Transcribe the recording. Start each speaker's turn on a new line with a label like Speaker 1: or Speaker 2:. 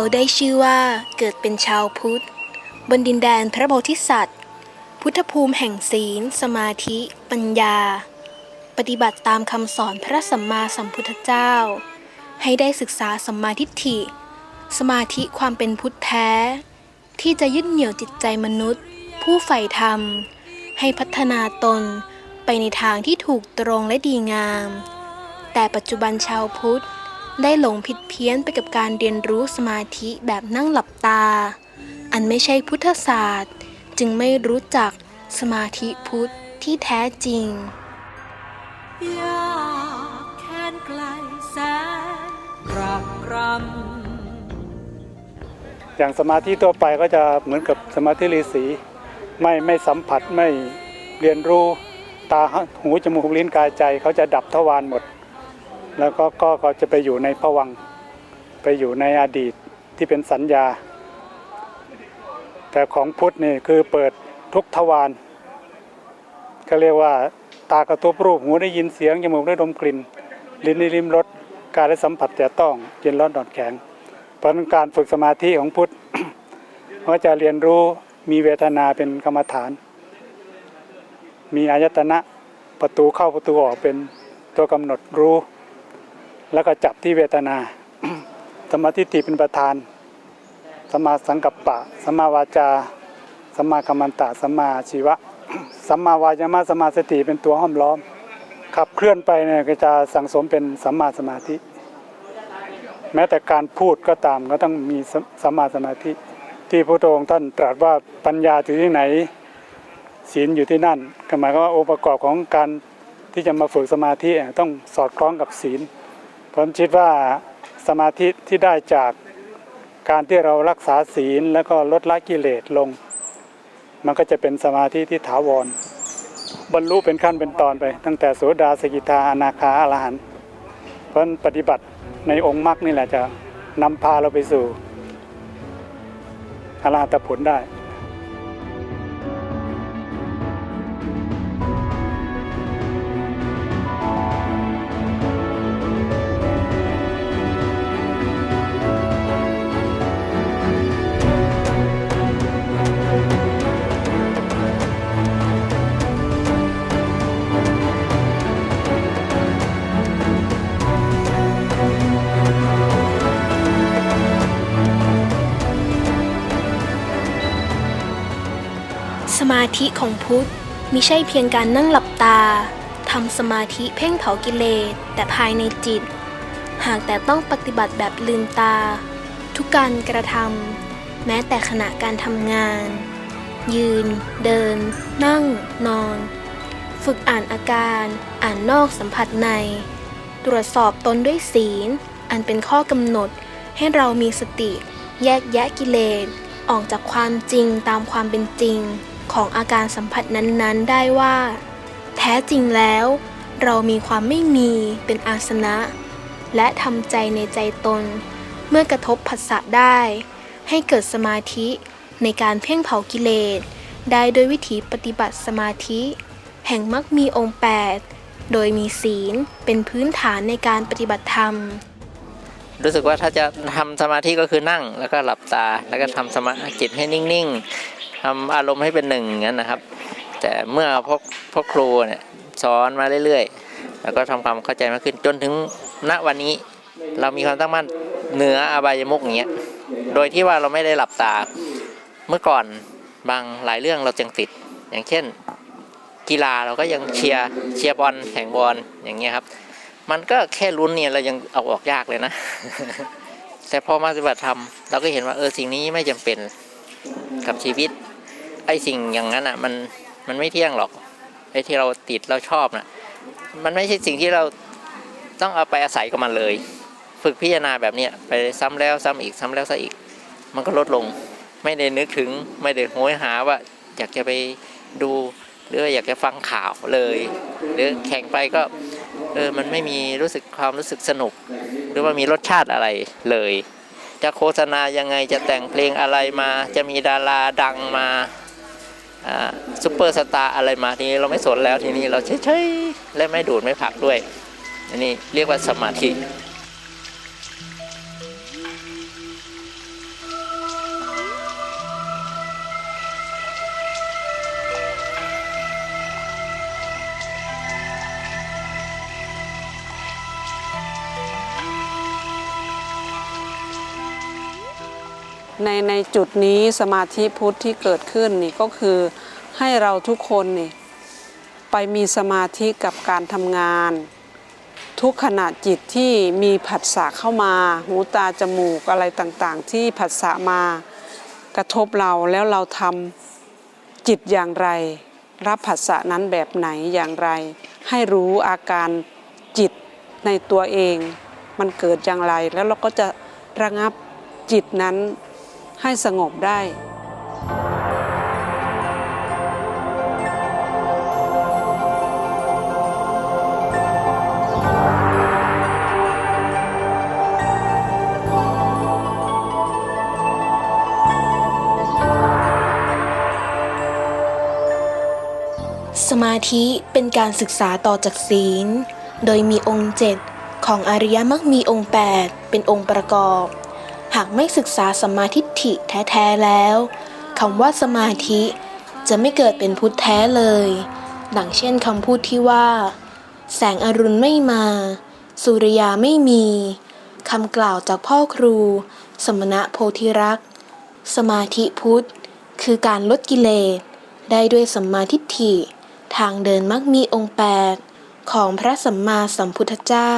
Speaker 1: เราได้ชื่อว่าเกิดเป็นชาวพุทธ บนดินแดนพระโพธิสัตว์ พุทธภูมิแห่งศีล สมาธิ ปัญญา ปฏิบัติตามคำสอนพระสัมมาสัมพุทธเจ้า ให้ได้ศึกษาสัมมาทิฏฐิ สมาธิความเป็นพุทธแท้ ที่จะยึดเหนี่ยวจิตใจมนุษย์ ผู้ใฝ่ธรรม ให้พัฒนาตนไปในทางที่ถูกตรงและดีงาม แต่ปัจจุบันชาวพุทธ ได้หลงผิดเพี้ยนไปกับการเรียนรู้สมาธิแบบนั่งหลับตา อันไม่ใช่พุทธศาสตร์ จึงไม่รู้จักสมาธิพุทธที่แท้จริง
Speaker 2: ยากแค้นไกลแสนรักร
Speaker 3: อย่างสมาธิทั่วไปก็จะเหมือนกับสมาธิฤาษีไม่ไม่สัมผัสไม่เรียนรู้ตาหูจมูกลิ้นกายใจ เขาจะดับทวารหมด แล้วก็ก็จะไปอยู่ในภวังไปอยู่ในอดีตที่เป็นสัญญา แต่ของพุทธนี่คือเปิดทุกทวารก็เรียกว่าตากระทบรูปหูได้ยินเสียงจมูกได้ดมกลิ่น ลิ้นได้ลิ้มรสกายได้สัมผัสแต่ต้องเย็นร้อนอ่อนแข็งเพราะการฝึกสมาธิของพุทธก็จะเรียนรู้มีเวทนาเป็นกรรมฐาน มีอายตนะประตูเข้าประตูออกเป็นตัวกำหนดรู้ แล้วก็จับที่เวทนา สมาธิฏฐิเป็นประธาน สมาสังกัปปะ สมาวาจา สมากัมมันตะสมาชีวะสัมมาวายามะสมาสติเป็นตัวห้อมล้อม ขับเคลื่อนไปเนี่ยก็จะสังสมเป็นสัมมาสมาธิ แม้แต่การพูดก็ตามก็ต้องมีสัมมาสมาธิ ที่พระองค์ท่านตรัสว่าปัญญาอยู่ที่ไหน ศีลอยู่ที่นั่นก็หมายความว่าองค์ประกอบของการที่จะมาฝึกสมาธิต้องสอดคล้องกับศีล ผมคิดว่าสมาธิที่ได้จากการที่เรารักษาศีลแล้วก็ลดละกิเลสลง มันก็จะเป็นสมาธิที่ถาวร บรรลุเป็นขั้นเป็นตอนไป ตั้งแต่โสดาสกิทาอนาคาอรหันต์เพราะปฏิบัติในองค์มรรคนี่แหละจะนำพาเราไปสู่อรหัตผลได้
Speaker 1: มาธิของพุทธมิใช่เพียงการนั่งหลับตาทำสมาธิเพ่งเผากิเลสแต่ภายในจิต หากแต่ต้องปฏิบัติแบบลืมตา ทุกการกระทำแม้แต่ขณะการทำงาน ยืน เดิน นั่ง นอน ฝึกอ่านอาการ อ่านนอกสัมผัสใน ตรวจสอบตนด้วยศีล อันเป็นข้อกำหนดให้เรามีสติ แยกแยะกิเลสออกจากความจริงตามความเป็นจริง ของอาการสัมผัสนั้นๆ ได้ว่า แท้จริงแล้ว เรามีความไม่มีเป็นอาสนะ และทำใจในใจตน เมื่อกระทบผัสสะได้ ให้เกิดสมาธิในการเพ่งเผากิเลสได้โดยวิธีปฏิบัติสมาธิ แห่งมักมีองค์ 8 โดยมีศีลเป็นพื้นฐานในการปฏิบัติธรรม
Speaker 4: รู้สึกว่าถ้าจะทำสมาธิก็คือนั่ง แล้วก็หลับตา แล้วก็ทำสมาจิตให้นิ่งๆทำอารมณ์ให้เป็นหนึ่งอย่างนั้นนะครับ แต่เมื่อพ่อพ่อครูเนี่ยสอนมาเรื่อยๆ แล้วก็ทำความเข้าใจมากขึ้นจนถึงณวันนี้ เรามีความตั้งมั่นเหนืออบายมุกอย่างเงี้ยโดยที่ว่าเราไม่ได้หลับตา เมื่อก่อนบางหลายเรื่องเราจังติด อย่างเช่น กีฬาเราก็ยังเชียร์เชียร์บอลแข่งบอลอย่างเงี้ยครับ มันก็แค่ลุ้นเนี่ยเรายังเอาออกยากเลยนะ แต่พอมาปฏิบัติธรรมเราก็เห็นว่าเออสิ่งนี้ไม่จำเป็นกับชีวิต ไอ้สิ่งอย่างนั้นอะ มันมันไม่เที่ยงหรอกไอ้ที่เราติดเราชอบน่ะ มันไม่ใช่สิ่งที่เราต้องเอาไปอาศัยกับมันเลย ฝึกพิจารณาแบบเนี้ยไปซ้ำแล้วซ้ำอีกซ้ำแล้วซ้ำอีก มันก็ลดลง ไม่ได้นึกถึงไม่ได้โหยหาว่า อยากจะไปดูหรือว่าอยากจะฟังข่าวเลย หรือแข่งไปก็ เออมันไม่มีรู้สึกความรู้สึกสนุก หรือว่ามีรสชาติอะไรเลย จะโฆษณายังไงจะแต่งเพลงอะไรมา จะมีดาราดังมาอ่าซุปเปอร์สตาร์อะไรมาทีนี้เราไม่สนแล้วทีนี้เราเฉยๆและไม่ดูดไม่ผักด้วยอันนี้เรียกว่าสมาธิ
Speaker 5: ในในจุดนี้สมาธิพุทธที่เกิดขึ้นนี่ก็คือให้เราทุกคนนี่ไปมีสมาธิกับการทำงาน ทุกขณะจิตที่มีผัสสะเข้ามา หูตาจมูกอะไรต่างๆ ที่ผัสสะมากระทบเราแล้วเราทำจิตอย่างไร รับผัสสะนั้นแบบไหนอย่างไร ให้รู้อาการจิตในตัวเอง มันเกิดอย่างไรแล้วเราก็จะระงับจิตนั้น ให้สงบได้
Speaker 1: สมาธิเป็นการศึกษาต่อจากศีล โดยมีองค์เจ็ดของอริยมรรคมีองค์ 8 เป็นองค์ประกอบากไม่ศึกษาสมาธิฐิแท้ๆแล้วคำว่าสมาธิจะไม่เกิดเป็นพุทธแท้เลย ดังเช่นคำพูดที่ว่า แสงอรุณไม่มา สุริยาไม่มีคำกล่าวจากพ่อครู สมณะโพธิรักษ์สมาธิพุทธ คือการลดกิเลส ได้ด้วยสัมมาทิฏฐิ ทางเดินมักมีองค์แปดของพระสัมมาสัมพุทธเจ้า